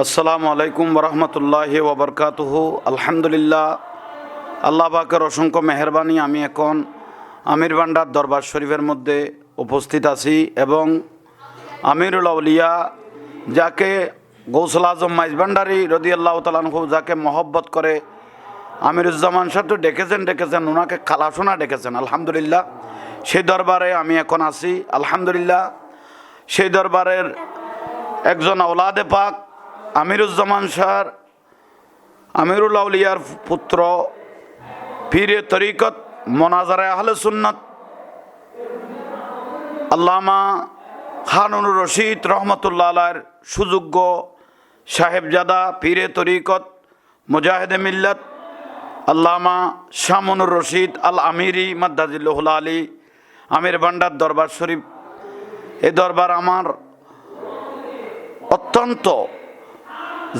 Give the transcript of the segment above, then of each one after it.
আসসালামু আলাইকুম বরহমতুল্লাহি ওবরকাতুহু। আলহামদুলিল্লাহ, আল্লাহ পাকের অসংখ্য মেহরবানি আমি এখন আমির ভান্ডার দরবার শরীফের মধ্যে উপস্থিত আছি এবং আমিরুল আউলিয়া, যাকে গৌসল আজম মাইজ ভান্ডারি রদি আল্লাহ তালানহু যাকে মহব্বত করে আমিরুজ্জামান সাহেব তো ডেকেছেন ডেকেছেন ওনাকে খালাসোনা ডেকেছেন, আলহামদুলিল্লাহ। সেই দরবারে আমি এখন আছি, আলহামদুলিল্লাহ। সেই দরবারের একজন আওলাদে পাক আমিরুজ্জামান শাহর আমিরুল আউলিয়ার পুত্র পীরে তরিকত মনাজারে আহলে সুন্নত, আল্লামা হানুর রশিদ রহমতুল্লাহ সুযোগ্য সাহেবজাদা পীরে তরিকত, মুজাহিদে মিল্লত, আল্লামা শামনুর রশিদ আল আমিরি মাদ্দাজিল্লাহুল আলী, আমির ভান্ডার দরবার শরীফ। এই দরবার আমার অত্যন্ত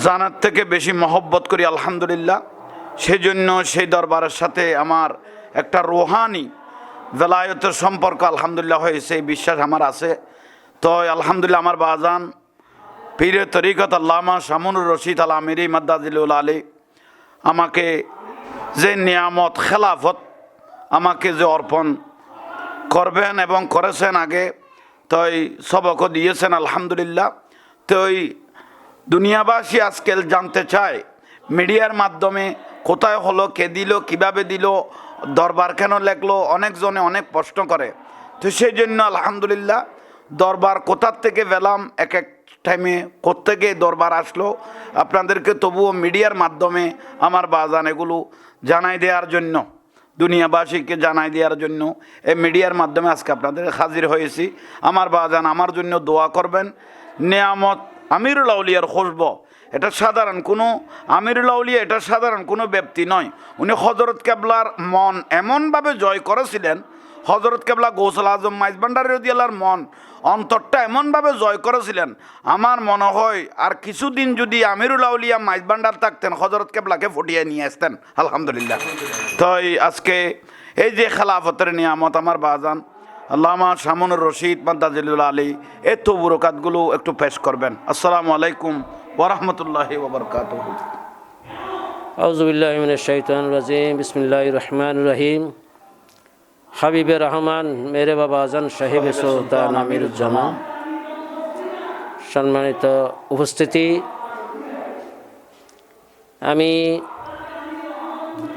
জানার থেকে বেশি মহব্বত করি, আলহামদুলিল্লাহ। সেই জন্য সেই দরবারের সাথে আমার একটা রোহানি, বেলায়তের সম্পর্ক আলহামদুলিল্লাহ হয়েছে, এই বিশ্বাস আমার আছে। তো আলহামদুলিল্লাহ আমার বাজান, পীরে তরিকত আল্লামা শামুনুর রশিদ আল আমিরি মাদ্দাজিলুল আলী, আমাকে যে নিয়ামত, খেলাফত আমাকে যে অর্পণ করবেন এবং করেছেন আগে, তো এই সবকও দিয়েছেন, আলহামদুলিল্লাহ। তো দুনিয়াবাসী আজকাল জানতে চায়, মিডিয়ার মাধ্যমে কোথায় হলো, কে দিল, কীভাবে দিল, দরবার কেন লেখলো, অনেকজনে অনেক প্রশ্ন করে। তো সেই জন্য আলহামদুলিল্লাহ দরবার কোথার থেকে পেলাম, এক এক টাইমে কোত্থেকে দরবার আসলো, আপনাদেরকে তবুও মিডিয়ার মাধ্যমে আমার বাজান এগুলো জানাই দেওয়ার জন্য, দুনিয়াবাসীকে জানাই দেওয়ার জন্য, এই মিডিয়ার মাধ্যমে আজকে আপনাদের হাজির হয়েছি। আমার বাজান আমার জন্য দোয়া করবেন, নেয়ামত আমিরুল আউলিয়ার খুশব। এটা সাধারণ কোনো আমিরুল আউলিয়া, এটা সাধারণ কোনো ব্যক্তি নয়। উনি হজরত কেবলার মন এমনভাবে জয় করেছিলেন, হজরত কেবলা গৌসল আজম মাইজ ভান্ডারি রদিয়ালার মন অন্তরটা এমনভাবে জয় করেছিলেন, আমার মনে হয় আর কিছুদিন যদি আমিরুল আউলিয়া মাইজ ভান্ডার থাকতেন, হজরত কেবলাকে ফুটিয়ে নিয়ে আসতেন। আলহামদুলিল্লাহ। তো আজকে এই যে খেলাফতের নিয়ামত, আমার বাজান আল্লামা শামুনুর রশিদ মাদ্দাজিলুল আলী এই তো বুরকাতগুলো একটু পেশ করবেন। আসসালামু আলাইকুম ওরহমতুল্লাহি ওবরকাত আউজুবিল্লাহ শাহিতান রাজিম বিসমিল্লাহ রহমান রহিম। হাবিবে রহমান মেরে বাবা আজান সাহেব সুলতান আমিরুজ্জামান। সম্মানিত উপস্থিতি। আমি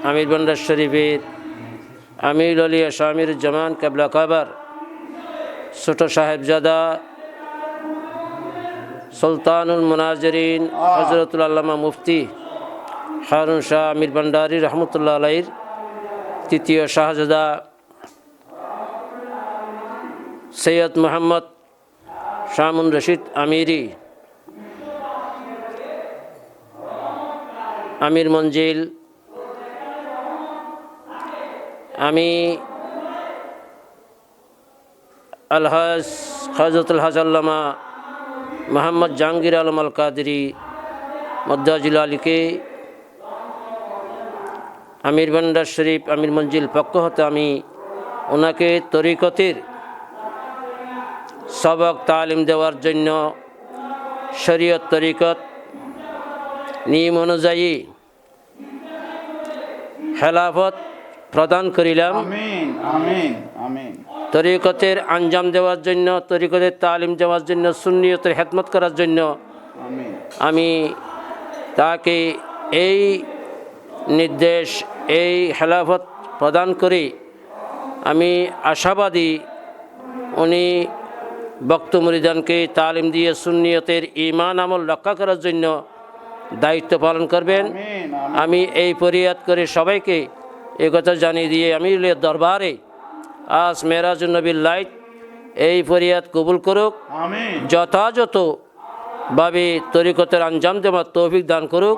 আমির বন্ডার শরীফের আমির আলিয়া শামিরুজ্জামান কাবলা কাবার ছোট সাহেবজাদা সুলতানুল মুনাজরিন হজরতুল আল্লামা মুফতি হারুন শাহ আমির ভান্ডারি রহমতুল্লাহ আলাইর তৃতীয় শাহজাদা সৈয়দ মোহাম্মদ শামুন রশিদ আমিরি আমির মঞ্জিল আমি আলহাজ হজরতুল হাজাল্লামা মোহাম্মদ জাহাঙ্গীর আলম আল কাদরি মদ্দাজুল আলীকে, আমির ভান্ডার শরীফ আমির মঞ্জিল পক্ষ হতে আমি ওনাকে তরিকতের সবক তালিম দেওয়ার জন্য শরীয়ত তরিকত নিয়ম অনুযায়ী খেলাফত প্রদান করিলাম। তরিকতের আঞ্জাম দেওয়ার জন্য তরিকতের তালিম দেওয়ার জন্য সুন্নিয়তের হেদমত করার জন্য আমি তাকে এই নির্দেশ এই খেলাফত প্রদান করে। আমি আশাবাদী উনি বক্ত মুরিদানকে তালিম দিয়ে সুন্নিয়তের ইমান আমল রক্ষা করার জন্য দায়িত্ব পালন করবেন। আমি এই পরিয়াদ করে সবাইকে এই কথা জানিয়ে দিয়ে আমি দরবারে আজ মেরাজুন্নবীর লাইট এই ফরিয়াদ কবুল করুক। যথাযথভাবে তরিকতের আঞ্জাম দেওয়ার তৌফিক দান করুক।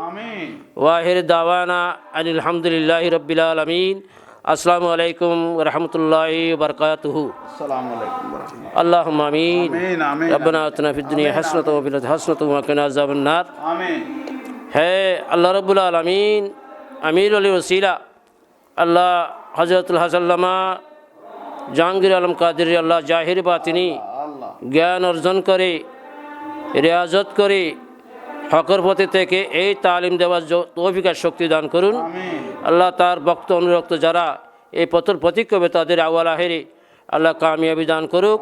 ওয়াহির দাওয়ানা আলহামদুলিল্লাহ রবিল আলমিন। আসসালামু আলাইকুম রহমতুল্লাহ বরকাতুহু। আল্লাহ আমিন। রব্বানা আতনা ফিদ দুনিয়া আমিন হে আল্লাহ রাব্বুল ওসিলা আল্লাহ হজরতুল হাসাল্লামা জাহাঙ্গীর আলম কাদের আল্লাহ জাহির বা তিনি জ্ঞান অর্জন করে রেয়াজত করে হকর পথে থেকে এই তালিম দেওয়ার আর শক্তি দান করুন। আল্লাহ তার ভক্ত অনুরক্ত যারা এই পথর প্রতীক হবে তাদের আওয়াল আহেরে আল্লাহ কামিয়াবি দান করুক।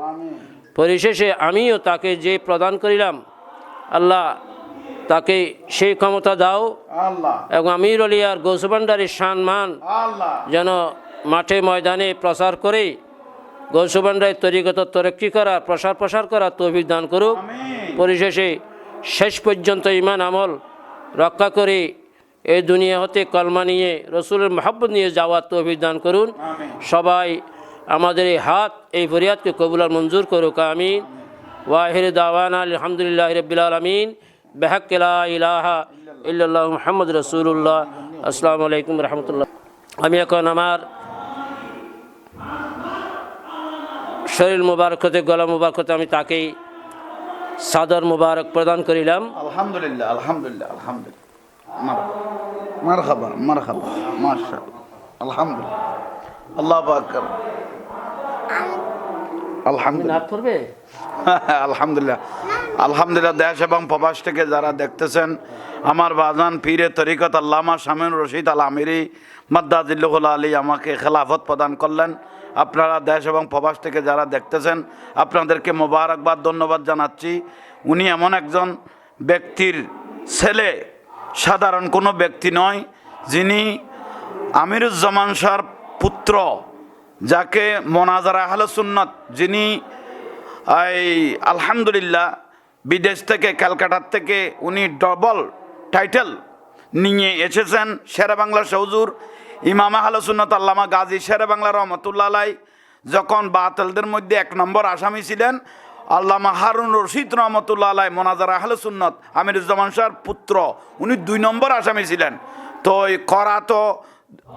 পরিশেষে আমিও তাকে যে প্রদান করিলাম আল্লাহ তাকে সেই ক্ষমতা দাও। এবং আমির আলিয়ার গৌসবান্ডারির সম্মান আল্লাহ। যেন মাঠে ময়দানে প্রচার করে গৌসবান্ডারের তরিগত তরক্কি করার প্রসার প্রসার করার তৌফিক দান করুক। পরিশেষে শেষ পর্যন্ত ইমান আমল রক্ষা করে এই দুনিয়া হতে কলমা নিয়ে রসুলের মহাব্বত নিয়ে যাওয়ার তৌফিক দান করুন। সবাই আমাদের এই হাত এই ফরিয়াদকে কবুলার মঞ্জুর করুক। আমিন। ওয়াহির দাওয়ানা আলহামদুলিল্লাহ রবিল আলমিন। বেহাক্লা ইলাহা ইল্লাল্লাহ মোহাম্মদ রসুল্লাহ আসসালামু আলাইকুম রহমতুল্লাহ। আমি এখন আমার শরীর মুবারক হতে, গলা মুবারক হতে আমি তাকেই সাদর মুবারক প্রদান করিলাম। আলহামদুলিল্লাহ আলহামদুলিল্লাহ আলহামদুলিল্লাহ। আলহামদুলিল্লাহ। আল্লাহ আলহামদুলিল্লাহ। করবে আলহামদুলিল্লাহ। আলহামদুলিল্লাহ দেশ এবং প্রবাস থেকে যারা দেখতেছেন আমার বাজান পীরে তরিকত আল্লামা শামিন রশিদ আল আমিরি মাদ্দাজিল্লুল আলী আমাকে খেলাফত প্রদান করলেন। আপনারা দেশ এবং প্রবাস থেকে যারা দেখতেছেন আপনাদেরকে মোবারকবাদ ধন্যবাদ জানাচ্ছি। উনি এমন একজন ব্যক্তির ছেলে সাধারণ কোনো ব্যক্তি নয় যিনি আমিরুজ্জামান শাহর পুত্র। যাকে মোনাজারা আহলে সুন্নত, যিনি এই আলহামদুলিল্লাহ বিদেশ থেকে ক্যালকাটার থেকে উনি ডবল টাইটেল নিয়ে এসেছেন শেরে বাংলা সৌজুর। ইমাম আহলে সুন্নত আল্লামা গাজী শেরে বাংলা রহমতুল্লাহ আলাই যখন বাতেলদের মধ্যে এক নম্বর আসামি ছিলেন, আল্লামা হারুন রশিদ রহমতুল্লাহ আলাই মোনাজার আহলে সুন্নত আমিরুজ্জামান শাহর পুত্র, উনি দুই নম্বর আসামি ছিলেন। তো এই করা তো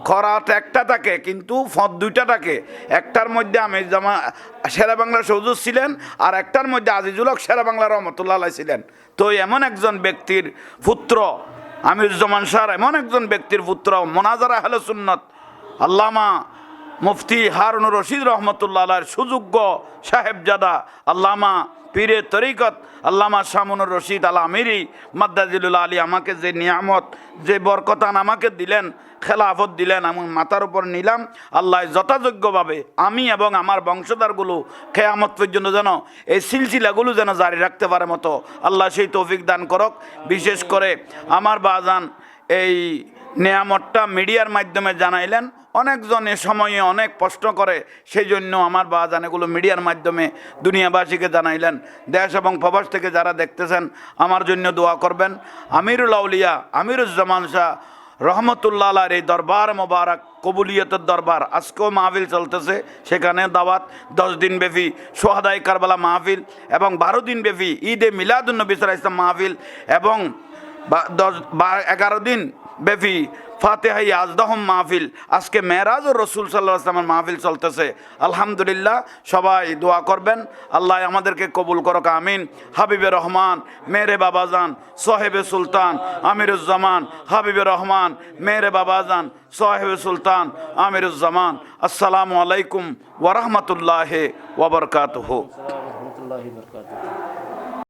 খরাত একটা থাকে, কিন্তু ফদ দুইটা থাকে। একটার মধ্যে আমি জামা সেরা বাংলা সৌজুদ ছিলেন, আর একটার মধ্যে আজিজুল হক সেরা বাংলা রহমতুল্লাহ ছিলেন। তো এমন একজন ব্যক্তির পুত্র, আমিরুজ্জামান শাহ, এমন একজন ব্যক্তির পুত্র, মোনাজারা আহলে সুন্নত, আল্লামা মুফতি হারুন রশিদ রহমতুল্লাহ সুযোগ্য সাহেবজাদা, আল্লামা পীরে তরিকত আল্লামা শামুনুর রশিদ আল আমিরি মাদ্দাজিলুল আলী আমাকে যে নিয়ামত, যে বরকতান আমাকে দিলেন, খেলাফত দিলেন আমি মাথার উপর নিলাম, আল্লাহ যথাযোগ্যভাবে আমি এবং আমার বংশধরগুলো খেয়ামত পর্যন্ত যেন এই সিলসিলাগুলো যেন জারি রাখতে পারে মতো আল্লাহ সেই তৌফিক দান করক। বিশেষ করে আমার বাজান এই নিয়ামতটা মিডিয়ার মাধ্যমে জানাইলেন। অনেকজন এ সময়ে অনেক প্রশ্ন করে সেই জন্য আমার বাজান এগুলো মিডিয়ার মাধ্যমে দুনিয়াবাসীকে জানাইলেন। দেশ এবং প্রবাস থেকে যারা দেখতেছেন, আমার জন্য দোয়া করবেন। আমিরুল আউলিয়া, আমিরুজ্জামান শাহ রহমতুল্লাহ আলার এই দরবার মোবারক, কবুলিয়তের দরবার, আজকেও মাহফিল চলতেছে। সেখানে দাওয়াত, দশ দিন ব্যাপী সোহাদাই কারবালা মাহফিল এবং বারো দিন ব্যাপী ঈদে মিলাদুন্নবী সাল্লাল্লাহু আলাইহি ওয়াসাল্লাম মাহফিল এবং দশ, বা এগারো দিন ব্যাপী ফাতেহাই আজদহম মাহফিল। আজকে মেরাজ ও রসুল সাল্লাহ মাহফিল চলতেছে। আলহামদুলিল্লাহ, সবাই দোয়া করবেন। আল্লাহ আমাদেরকে কবুল করক, আমিন। হাবিবে রহমান, মেরে বাবাজান, সোহেবে সুলতান, আমিরুজ্জামান, হাবিবে রহমান, মেরে বাবাজান, সোহেবে সুলতান, আমিরুজ্জামান। আসসালামু আলাইকুম ওরহমতুল্লাহ ওবরকাতহ রহমতুল্লাহ বরকাত